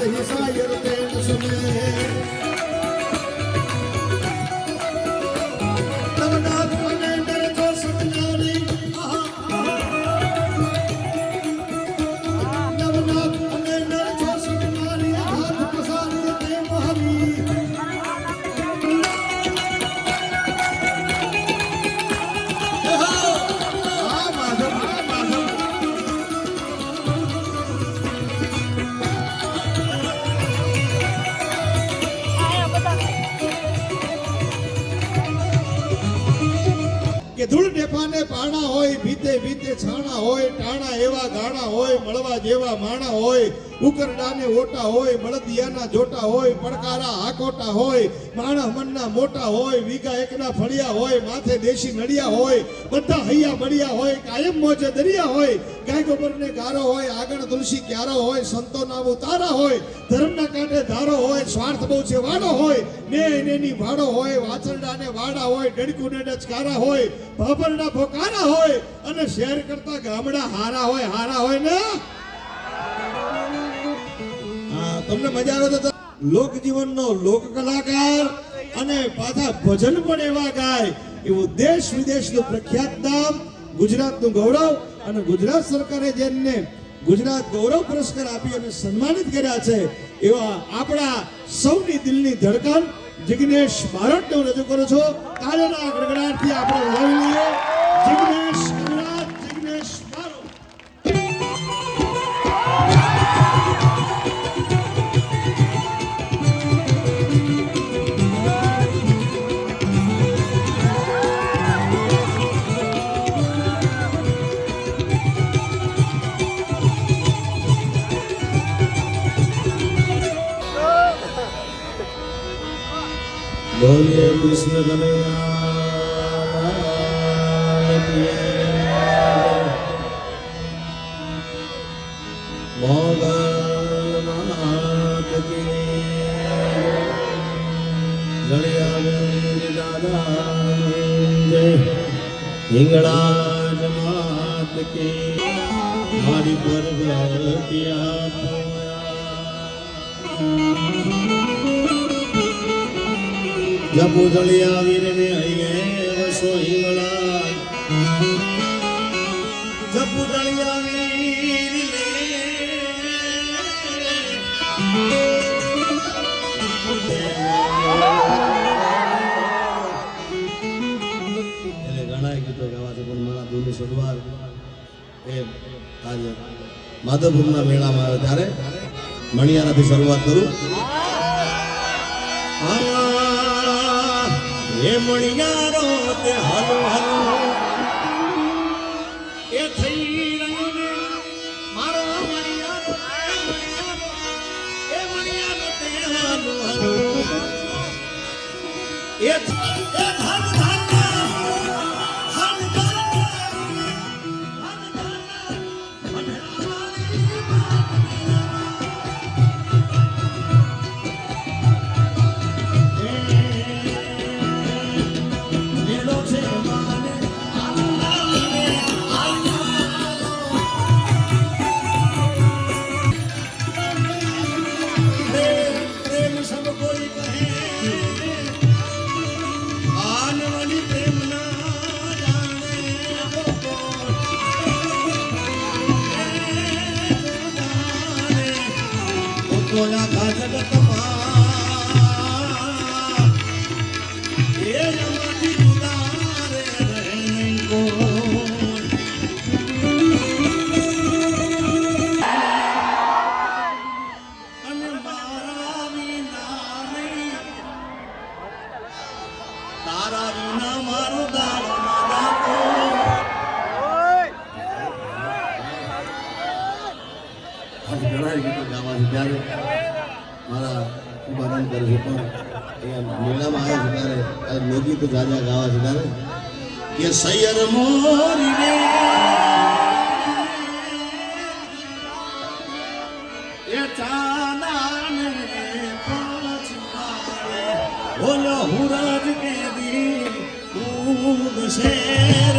हिसा છાણા હોય, ટાણા એવા ગાણા હોય, મળવા જેવા માણા હોય, ઉકરડાને ઓટા હોય બળદિયાના જોટા હોય, પડકારા હાકોટા હોય માણસ મનના મોટા હોય, વીઘા એકના ફળિયા હોય, માથે દેશી નડિયા હોય, બધા હૈયા મળ્યા હોય, કાયમ મોજે દરિયા હોય ગોબરને ગારો હોય, આગળ તુલસી ક્યારો હોય સંતો નામ ઉતારા હોય, ધર્મના કાંઠે ધારો હોય, સ્વાર્થ બહુ છે, વાડો હોય, ને એની વાડો હોય, વાછરડાને વાડા હોય ડડકુને ડચકારા હોય, ભાભરના ભોકારા હોય, અને શહેર કરતા ગામડા હારા હોય હારા હોય ને? તમને મજા આવે ત- લોક જીવનનો લોક કલાકાર અને પાછા ભજન પણ એવા ગાય, એવું દેશ વિદેશનું પ્રખ્યાત નામ ગુજરાતનું ગૌરવ અને ગુજરાત સરકારે જેમને ગુજરાત ગૌરવ પુરસ્કાર આપી અને સન્માનિત કર્યા છે, એવા આપણા સૌની દિલની ધડકન જિગ્નેશ બારોટને હું રજૂ કરું છું. તાળીના ગડગડાટથી આપણે વધાવી લઈએ. જિગ્નેશ બોલીએ કૃષ્ણ હિંગળાજ માત કી મારી પરગતિયા જપુ જળિયા વીરને અહીંયા વસો હિંગળા વીરને એટલે ઘણા ગીતો ગાવા પણ મારા દૂરની શરૂઆત એ આજે માધવપુરના મેળામાં આવે. ત્યારે મણિયારાથી શરૂઆત કરું. એ મણિયારો તે તો આખા જગતમાં એ જમાતી જુદારે રહે નહીં કોઈ અને મારા વિના નહીં તારા વિના મારો દાડો ના દાતો આજે ઘણા ગીતો ગાવા છે ત્યારે મારા ખૂબ આનંદ કરે છે પણ અહીંયા મેળામાં આવે છે ત્યારે ત્યારે લોકગીતો જાજા ગાવા છે ત્યારે કે સૈયર મોરી રે. એ ચાંદાને પાછવાડે ઓલો હુરજ કે દી ખૂબ શેર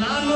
নাম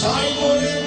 সাইমনের